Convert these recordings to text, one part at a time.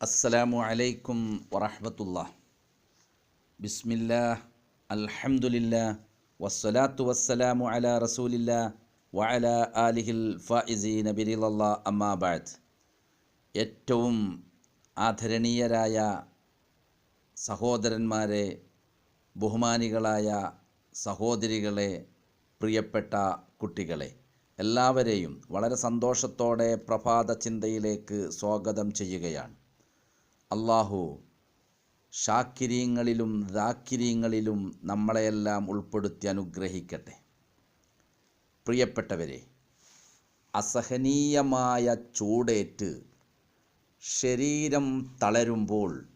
അസ്സലാമു അലൈക്കും വറഹമത്തുള്ള ബിസ്മില്ലാ അൽഹംദുലില്ലാ വസ്സലാത്തു വസ്സലാമു അലാ റസൂലില്ല വഅല ആലിഹിൽ ഫായിസീന അമ്മാ ബഅദ്. ഏറ്റവും ആദരണീയരായ സഹോദരന്മാരെ ബഹുമാനികളായ സഹോദരികളെ പ്രിയപ്പെട്ട കുട്ടികളെ എല്ലാവരെയും വളരെ സന്തോഷത്തോടെ പ്രഭാത ചിന്തയിലേക്ക് സ്വാഗതം ചെയ്യുകയാണ്. അള്ളാഹു ഷാക്കിരീങ്ങളിലും ദാക്കിരീങ്ങളിലും നമ്മളെയെല്ലാം ഉൾപ്പെടുത്തി അനുഗ്രഹിക്കട്ടെ. പ്രിയപ്പെട്ടവരെ അസഹനീയമായ ചൂടേറ്റ് ശരീരം തളരുമ്പോൾ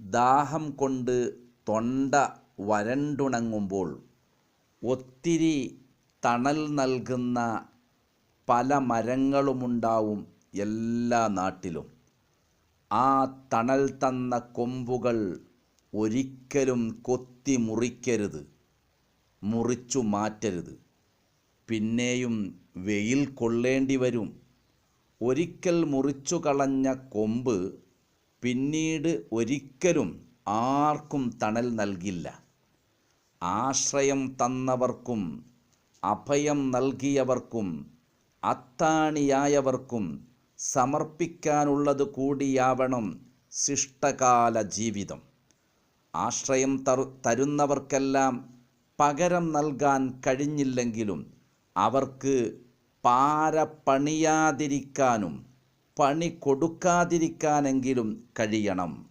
ദാഹം കൊണ്ട് തൊണ്ട വരണ്ടുണങ്ങുമ്പോൾ ഒത്തിരി തണൽ നൽകുന്ന പല മരങ്ങളുമുണ്ടാവും എല്ലാ നാട്ടിലും. ആ തണൽ തന്ന കൊമ്പുകൾ ഒരിക്കലും കൊത്തി മുറിക്കരുത് മുറിച്ചു മാറ്റരുത്. പിന്നെയും വെയിൽ കൊള്ളേണ്ടി വരും. ഒരിക്കൽ മുറിച്ചു കളഞ്ഞ കൊമ്പ് പിന്നീട് ഒരിക്കലും ആർക്കും തണൽ നൽകില്ല. ആശ്രയം തന്നവർക്കും അഭയം നൽകിയവർക്കും അത്താണിയായവർക്കും സമർപ്പിക്കാനുള്ളത് കൂടിയാവണം ശിഷ്ടകാല ജീവിതം. ആശ്രയം തരുന്നവർക്കെല്ലാം പകരം നൽകാൻ കഴിഞ്ഞില്ലെങ്കിലും അവർക്ക് പാര പണിയാതിരിക്കാനും പണി കൊടുക്കാതിരിക്കാനെങ്കിലും കഴിയണം.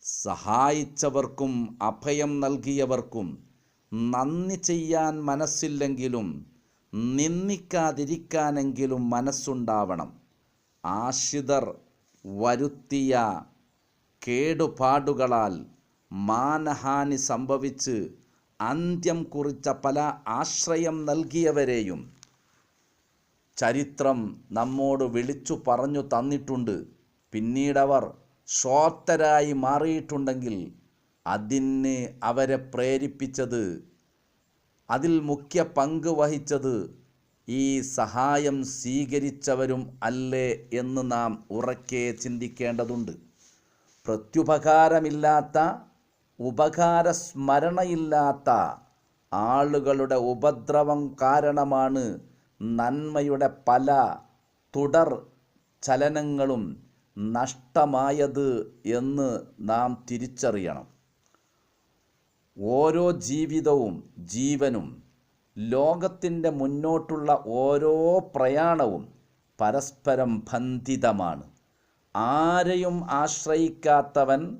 സഹായിച്ചവർക്കും അഭയം നൽകിയവർക്കും നന്ദി ചെയ്യാൻ മനസ്സില്ലെങ്കിലും നിന്ദിക്കാതിരിക്കാനെങ്കിലും മനസ്സുണ്ടാവണം. ആശ്രിതർ വരുത്തിയ കേടുപാടുകളാൽ മാനഹാനി സംഭവിച്ച് അന്ത്യം കുറിച്ച പല ആശ്രയം നൽകിയവരെയും ചരിത്രം നമ്മോട് വിളിച്ചു പറഞ്ഞു തന്നിട്ടുണ്ട്. പിന്നീടവർ ശ്രോത്തരായി മാറിയിട്ടുണ്ടെങ്കിൽ അതിന് അവരെ പ്രേരിപ്പിച്ചത് അതിൽ മുഖ്യ പങ്ക് വഹിച്ചത് ഈ സഹായം സ്വീകരിച്ചവരും അല്ലേ എന്ന് നാം ഉറക്കെ ചിന്തിക്കേണ്ടതുണ്ട്. പ്രത്യുപകാരമില്ലാത്ത ഉപകാര സ്മരണയില്ലാത്ത ആളുകളുടെ ഉപദ്രവം കാരണമാണ് നന്മയുടെ പല തുടർ ചലനങ്ങളും നഷ്ടമായത് എന്ന് നാം തിരിച്ചറിയണം. ഓരോ ജീവിതവും ജീവനും ലോകത്തിന്റെ മുന്നോട്ടുള്ള ഓരോ പ്രയാണവും പരസ്പരം ബന്ധിതമാണ്. ആരെയും ആശ്രയിക്കാത്തവൻ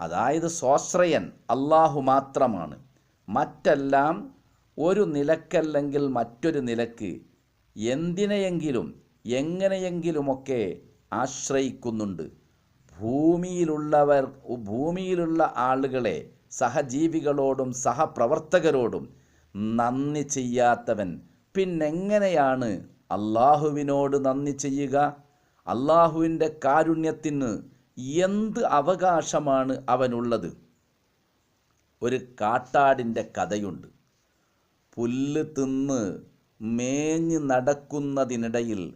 അതായത് സ്വാശ്രയൻ അള്ളാഹു മാത്രമാണ്. മറ്റെല്ലാം ഒരു നിലക്കല്ലെങ്കിൽ മറ്റൊരു നിലയ്ക്ക് എന്തിനെയെങ്കിലും എങ്ങനെയെങ്കിലുമൊക്കെ ആശ്രയിക്കുന്നുണ്ട്. ഭൂമിയിലുള്ളവർ ഭൂമിയിലുള്ള ആളുകളെ സഹജീവികളോടും സഹപ്രവർത്തകരോടും നന്ദി ചെയ്യാത്തവൻ. പിന്നെങ്ങനെയാണ് അള്ളാഹുവിനോട് നന്ദി ചെയ്യുക? അള്ളാഹുവിന്റെ കാരുണ്യത്തിന് എന്ത് അവകാശമാണ് അവനുള്ളത്? ഒരു കാട്ടാടിന്റെ കഥയുണ്ട്. പുല്ല് തിന്ന് മേഞ്ഞ് നടക്കുന്നതിനിടയിൽ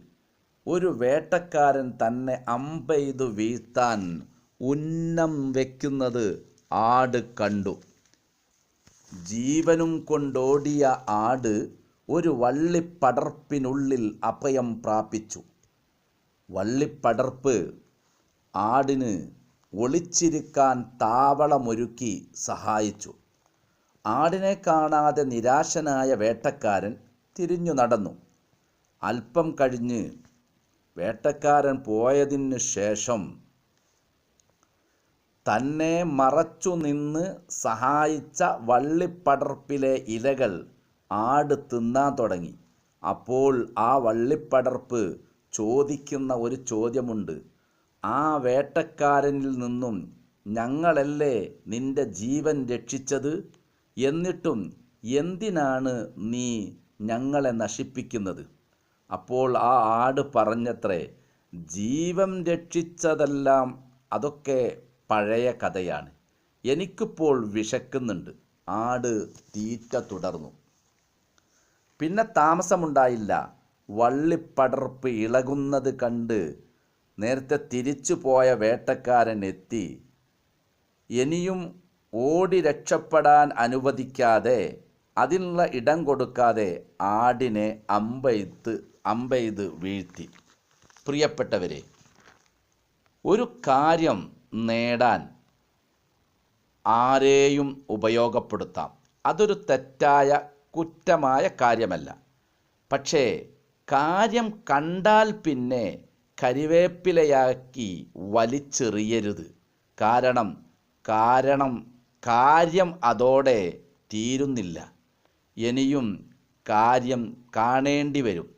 ഒരു വേട്ടക്കാരൻ തന്നെ അമ്പെയ്തു വീഴ്ത്താൻ ഉന്നം വയ്ക്കുന്നത് ആട് കണ്ടു. ജീവനും കൊണ്ടോടിയ ആട് ഒരു വള്ളിപ്പടർപ്പിനുള്ളിൽ അഭയം പ്രാപിച്ചു. വള്ളിപ്പടർപ്പ് ആടിന് ഒളിച്ചിരിക്കാൻ താവളമൊരുക്കി സഹായിച്ചു. ആടിനെ കാണാതെ നിരാശനായ വേട്ടക്കാരൻ തിരിഞ്ഞു നടന്നു. അല്പം കഴിഞ്ഞ് വേട്ടക്കാരൻ പോയതിന് ശേഷം തന്നെ മറച്ചു നിന്ന് സഹായിച്ച വള്ളിപ്പടർപ്പിലെ ഇലകൾ ആട് തിന്നാൻ തുടങ്ങി. അപ്പോൾ ആ വള്ളിപ്പടർപ്പ് ചോദിക്കുന്ന ഒരു ചോദ്യമുണ്ട്. ആ വേട്ടക്കാരനിൽ നിന്നും ഞങ്ങളല്ലേ നിന്റെ ജീവൻ രക്ഷിച്ചത്? എന്നിട്ടും എന്തിനാണ് നീ ഞങ്ങളെ നശിപ്പിക്കുന്നത്? അപ്പോൾ ആ ആട് പറഞ്ഞത്രേ ജീവൻ രക്ഷിച്ചതെല്ലാം അതൊക്കെ പഴയ കഥയാണ്. എനിക്കിപ്പോൾ വിശക്കുന്നുണ്ട്. ആട് തീറ്റ തുടർന്നു. പിന്നെ താമസമുണ്ടായില്ല. വള്ളിപ്പടർപ്പ് ഇളകുന്നത് കണ്ട് നേരത്തെ തിരിച്ചു പോയ വേട്ടക്കാരൻ എത്തി. ഇനിയും ഓടി രക്ഷപ്പെടാൻ അനുവദിക്കാതെ അതിനുള്ള ഇടം കൊടുക്കാതെ ആടിനെ അമ്പെയ്ത്ത് അമ്പെയ്ത് വീഴ്ത്തി. പ്രിയപ്പെട്ടവരെ ഒരു കാര്യം നേടാൻ ആരെയും ഉപയോഗപ്പെടുത്താം. അതൊരു തെറ്റായ കുറ്റമായ കാര്യമല്ല. പക്ഷേ കാര്യം കണ്ടാൽ പിന്നെ കരിവേപ്പിലയാക്കി വലിച്ചെറിയരുത്. കാരണം കാരണം കാര്യം അതോടെ തീരുന്നില്ല. ഇനിയും കാര്യം കാണേണ്ടി വരും.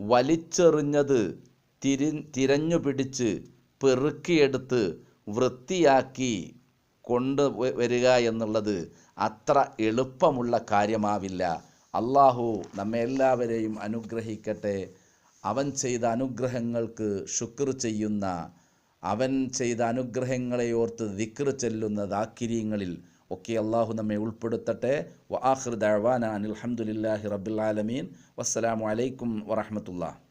വലിച്ചെറിഞ്ഞത് തിരി തിരഞ്ഞു പിടിച്ച് പെറുക്കിയെടുത്ത് വൃത്തിയാക്കി കൊണ്ട് വരിക എന്നുള്ളത് അത്ര എളുപ്പമുള്ള കാര്യമാവില്ല. അള്ളാഹു നമ്മെ എല്ലാവരെയും അനുഗ്രഹിക്കട്ടെ. അവൻ ചെയ്ത അനുഗ്രഹങ്ങൾക്ക് ശുക്ർ ചെയ്യുന്ന അവൻ ചെയ്ത അനുഗ്രഹങ്ങളെ ഓർത്ത് ദിക്ർ ചെല്ലുന്ന ദാക്കിര്യങ്ങളിൽ ഒക്കെ അള്ളാഹു നമ്മെ ഉൾപ്പെടുത്തട്ടെ. വ ആഖിർ ദഅവാന അനിൽ ഹംദുലില്ലാഹി റബ്ബിൽ ആലമീൻ. വസ്സലാമു അലൈക്കും വറഹ്മത്തുള്ളാഹി.